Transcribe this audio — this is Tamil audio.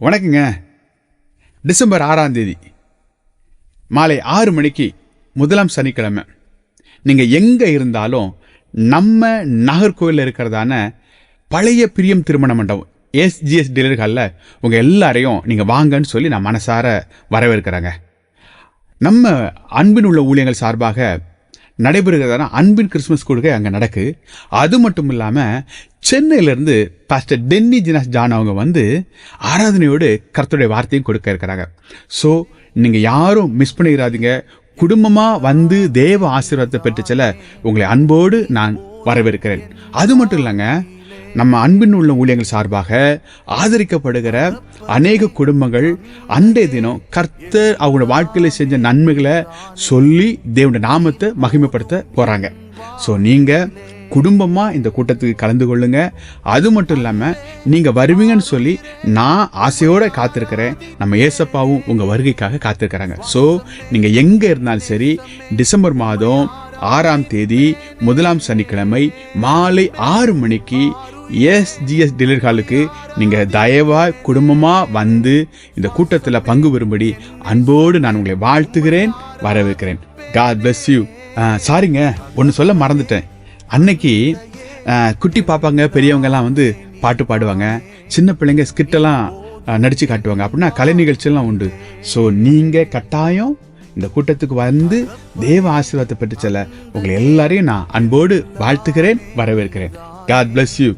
வணக்கங்க. டிசம்பர் ஆறாம் தேதி. மாலை ஆறு மணிக்கு முதலாம் சனிக்கிழமை. நீங்கள் எங்கே இருந்தாலும் நம்ம நாகர்கோவிலில் இருக்கிறதான பழைய பிரியம் திருமண மண்டபம் எஸ்ஜிஎஸ் டீலர்களில் உங்கள் எல்லாரையும் நீங்கள் வாங்கன்னு சொல்லி நான் மனசார வரவேற்கிறேங்க. நம்ம அன்பின் உள்ள ஊழியங்கள் சார்பாக நடைபெறுகிறதான அன்பின் கிறிஸ்மஸ் கொடுக்க அங்கே நடக்கு. அது மட்டும் இல்லாமல் சென்னையிலேருந்து பாஸ்டர் டென்னி ஜினாஸ் ஜான் அவங்க வந்து ஆராதனையோடு கர்த்தருடைய வார்த்தையும் கொடுக்க இருக்கிறாங்க. ஸோ நீங்கள் யாரும் மிஸ் பண்ணிக்கிறாதீங்க குடும்பமாக வந்து தேவ ஆசீர்வாதத்தை பெற்று செல்ல உங்களை அன்போடு நான் வரவேற்கிறேன். அது மட்டும் இல்லைங்க நம்ம அன்பின் உள்ள ஊழியங்கள் சார்பாக ஆதரிக்கப்படுகிற அநேக குடும்பங்கள் அன்றைய தினம் கர்த்தர் அவங்களோட வாழ்க்கையில் செஞ்ச நன்மைகளை சொல்லி தேவனுடைய நாமத்தை மகிமைப்படுத்த போகிறாங்க ஸோ நீங்கள் குடும்பமா இந்த கூட்டத்துக்கு கலந்து கொள்ளுங்க. அது மட்டும் இல்லாம நீங்க வருவீங்கன்னு சொல்லி நான் ஆசையோட காத்திருக்கிறேன். நம்ம ஏசப்பாவும் உங்க வருகைக்காக காத்திருக்கிறாங்க. ஸோ நீங்க எங்க இருந்தாலும் சரி டிசம்பர் மாதம் ஆறாம் தேதி முதலாம் சனிக்கிழமை மாலை ஆறு மணிக்கு எஸ்ஜிஎஸ் டீலர் ஹாலுக்கு நீங்கள் தயவாக குடும்பமாக வந்து இந்த கூட்டத்தில் பங்கு பெறும்படி அன்போடு நான் உங்களை வாழ்த்துகிறேன் வரவேற்கிறேன். காட் பிளஸ் யூ சாரிங்க ஒன்று சொல்ல மறந்துட்டேன். அன்னைக்கு குட்டி பாப்பாங்க பெரியவங்கெல்லாம் வந்து பாட்டு பாடுவாங்க. சின்ன பிள்ளைங்க ஸ்கிட்டெல்லாம் நடித்து காட்டுவாங்க. அப்படின்னா கலை நிகழ்ச்சியெல்லாம் உண்டு. ஸோ நீங்கள் கட்டாயம் இந்த கூட்டத்துக்கு வந்து தேவ ஆசீர்வாதத்தை பெற்று செல்ல உங்களை எல்லாரையும் நான் அன்போடு வாழ்த்துகிறேன் வரவேற்கிறேன். God bless you